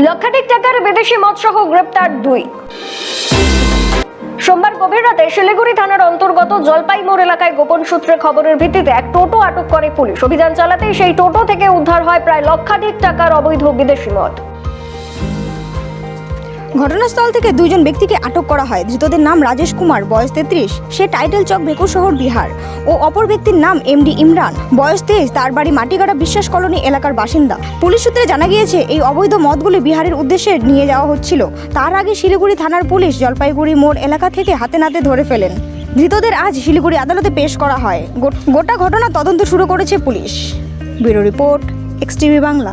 লক্ষাধিক টাকার বিদেশি মদ সহ গ্রেপ্তার দুই। সোমবার গভীর রাতে শিলিগুড়ি থানার অন্তর্গত জলপাই মোড় এলাকায় গোপন সূত্রে খবরের ভিত্তিতে এক টোটো আটক করে পুলিশ। অভিযান চালাতে সেই টোটো থেকে উদ্ধার হয় প্রায় লক্ষাধিক টাকার অবৈধ বিদেশি মদ। ঘটনাস্থল থেকে দুইজন ব্যক্তিকে আটক করা হয়। ধৃতদের নাম রাজেশ কুমার, বয়স তেত্রিশ। সে টাইটেল চক ভেকুর শহর বিহার ও অপর ব্যক্তির নাম এমডি ইমরান। বয়স তেইশ, তার বাড়ি মাটিগাড়া বিশ্বাস কলোনি এলাকার বাসিন্দা। পুলিশ সূত্রে জানা গিয়েছে, এই অবৈধ মদগুলি বিহারের উদ্দেশ্যে নিয়ে যাওয়া হচ্ছিল। তার আগে শিলিগুড়ি থানার পুলিশ জলপাইগুড়ি মোড় এলাকা থেকে হাতে নাতে ধরে ফেলেন। ধৃতদের আজ শিলিগুড়ি আদালতে পেশ করা হয়। গোটা ঘটনা তদন্ত শুরু করেছে police. Bureau report X TV Bangla.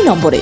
এই নম্বরে।